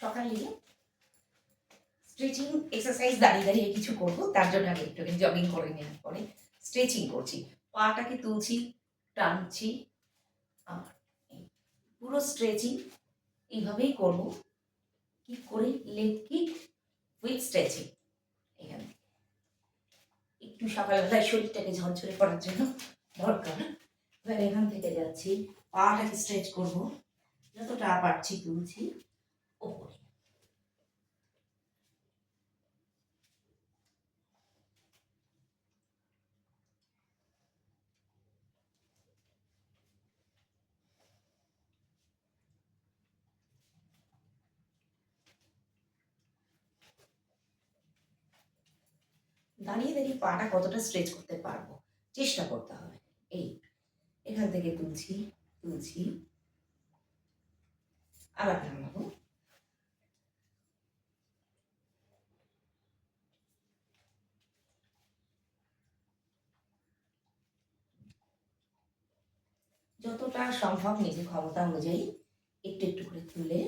সকালে stretching exercise দাঁড়িয়ে দাঁড়িয়ে কিছু করব, তার জন্য আমি একটু জগিং করে নেওয়ার পরে স্ট্রেচিং করছি। পাটাকে তুলছি, টানছি, আর পুরো স্ট্রেচিং এইভাবেই করব। কি করে? লেগ কিক উইথ স্ট্রেচিং এখানে। একটু সকালবেলায় শরীরটাকে ঝরঝরে করার জন্য দরকার। এবার এখান থেকে যাচ্ছি, পাটাকে স্ট্রেচ করব। যতটা পারছি তুলছি। দাঁড়িয়ে দাঁড়িয়ে পাটা কতটা স্ট্রেচ করতে পারব? চেষ্টা করতে হবে। এই, এখান থেকে তুলছি তুলছি। আবার নামাবো। যতটা সম্ভব নিজের ক্ষমতা অনুযায়ী একটু একটু করে তুলে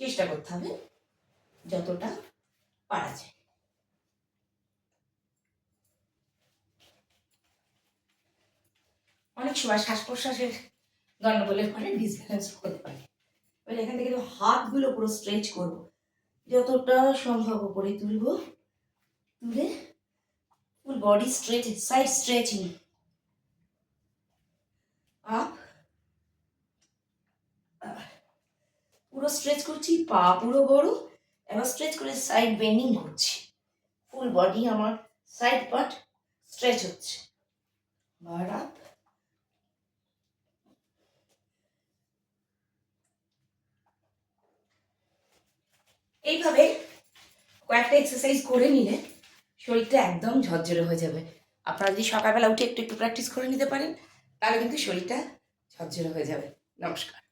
চেষ্টা করতে হবে যতটা পারা যায়। অনেক সময় শ্বাস প্রশ্বাসের গন্ডগোলের ফলে ডিসব্যালেন্স হতে পারে। এবার এখান থেকে হাতগুলো পুরো স্ট্রেচ করব। যতটা সম্ভব করে তুলব। তুলে full body stretch side stretching up পুরো স্ট্রেচ করছি, পা পুরো বড়। এবার স্ট্রেচ করে সাইড বেন্ডিং করছি। ফুল বডি আমার সাইড পার্ট স্ট্রেচ হচ্ছে। বার আপ এইভাবে কয়েকটা এক্সারসাইজ করে নিলে শরীরটা একদম ঝরঝরে হয়ে যাবে। আপনারা যদি সকালবেলা উঠে একটু একটু প্র্যাকটিস করে নিতে পারেন, তাহলে কিন্তু শরীরটা ঝরঝরে হয়ে যাবে। নমস্কার।